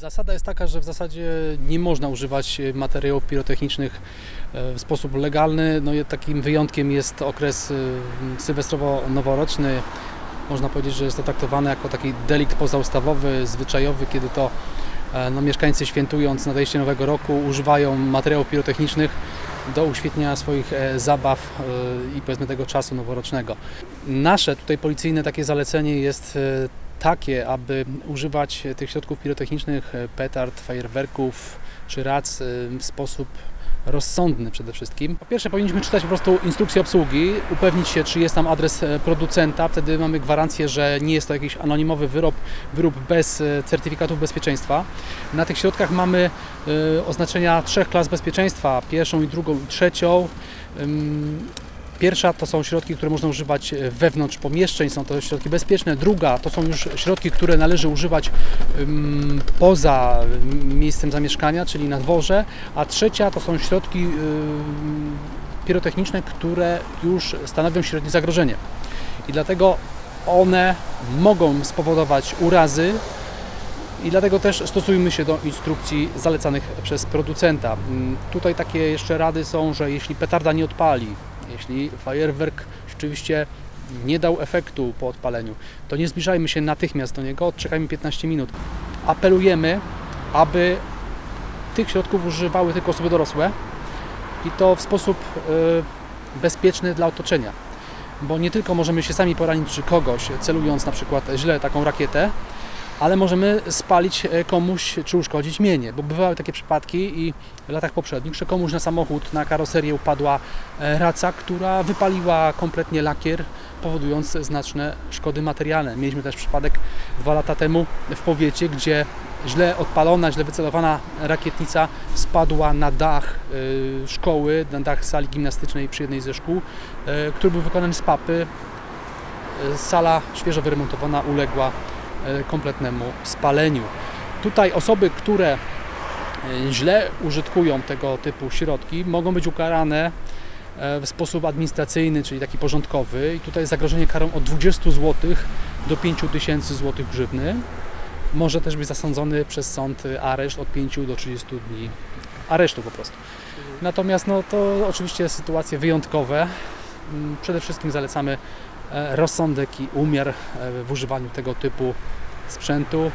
Zasada jest taka, że w zasadzie nie można używać e, materiałów pirotechnicznych e, w sposób legalny. No takim wyjątkiem jest okres e, sylwestrowo-noworoczny. Można powiedzieć, że jest to traktowane jako taki delikt pozaustawowy, zwyczajowy, kiedy to no, mieszkańcy świętując nadejście nowego roku używają materiałów pirotechnicznych do uświetniania swoich zabaw i powiedzmy tego czasu noworocznego. Nasze tutaj policyjne takie zalecenie jest takie, aby używać tych środków pirotechnicznych, e, petard, fajerwerków czy rac e, w sposób rozsądny przede wszystkim. Po pierwsze powinniśmy czytać po prostu instrukcję obsługi, upewnić się, czy jest tam adres e, producenta, wtedy mamy gwarancję, że nie jest to jakiś anonimowy wyrób, wyrób bez certyfikatów bezpieczeństwa. Na tych środkach mamy oznaczenia trzech klas bezpieczeństwa, pierwszą i drugą i trzecią. Pierwsza to są środki, które można używać wewnątrz pomieszczeń, są to środki bezpieczne. Druga to są już środki, które należy używać poza miejscem zamieszkania, czyli na dworze. A trzecia to są środki pirotechniczne, które już stanowią średnie zagrożenie. I dlatego one mogą spowodować urazy, i dlatego też stosujmy się do instrukcji zalecanych przez producenta. Tutaj takie jeszcze rady są, że jeśli petarda nie odpali, jeśli fajerwerk rzeczywiście nie dał efektu po odpaleniu, to nie zbliżajmy się natychmiast do niego, odczekajmy 15 minut. Apelujemy, aby tych środków używały tylko osoby dorosłe i to w sposób e, bezpieczny dla otoczenia. Bo nie tylko możemy się sami poranić czy kogoś, celując na przykład źle taką rakietę, ale możemy spalić e, komuś czy uszkodzić mienie, bo bywały takie przypadki i w latach poprzednich, że komuś na samochód, na karoserię upadła e, raca, która wypaliła kompletnie lakier, powodując znaczne szkody materialne. Mieliśmy też przypadek dwa lata temu w powiecie, gdzie źle odpalona, źle wycelowana rakietnica spadła na dach e, szkoły, na dach sali gimnastycznej przy jednej ze szkół, który był wykonany z papy. Sala świeżo wyremontowana uległa kompletnemu spaleniu. Tutaj osoby, które e, źle użytkują tego typu środki, mogą być ukarane e, w sposób administracyjny, czyli taki porządkowy. I tutaj zagrożenie karą od 20 zł do 5000 zł grzywny. Może też być zasądzony przez sąd e, areszt od 5 do 30 dni aresztu po prostu. Natomiast no, to oczywiście sytuacje wyjątkowe. Mm, Przede wszystkim zalecamy e, rozsądek i umiar e, w używaniu tego typu sprzętu,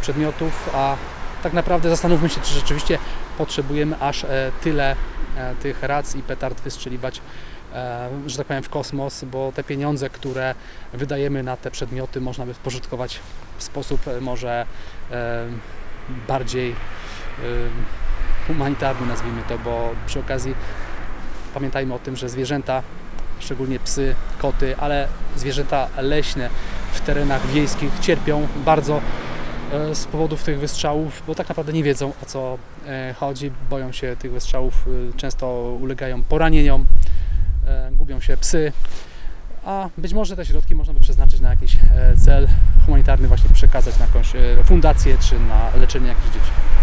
przedmiotów, a tak naprawdę zastanówmy się, czy rzeczywiście potrzebujemy aż e, tyle e, tych rac i petard wystrzeliwać, e, że tak powiem, w kosmos, bo te pieniądze, które wydajemy na te przedmioty, można by spożytkować w sposób e, może e, bardziej e, humanitarny, nazwijmy to, bo przy okazji pamiętajmy o tym, że zwierzęta, szczególnie psy, koty, ale zwierzęta leśne w terenach wiejskich cierpią bardzo e, z powodów tych wystrzałów, bo tak naprawdę nie wiedzą o co e, chodzi, boją się tych wystrzałów, e, często ulegają poranieniom, gubią się psy, a być może te środki można by przeznaczyć na jakiś cel humanitarny, właśnie przekazać na jakąś fundację czy na leczenie jakichś dzieci.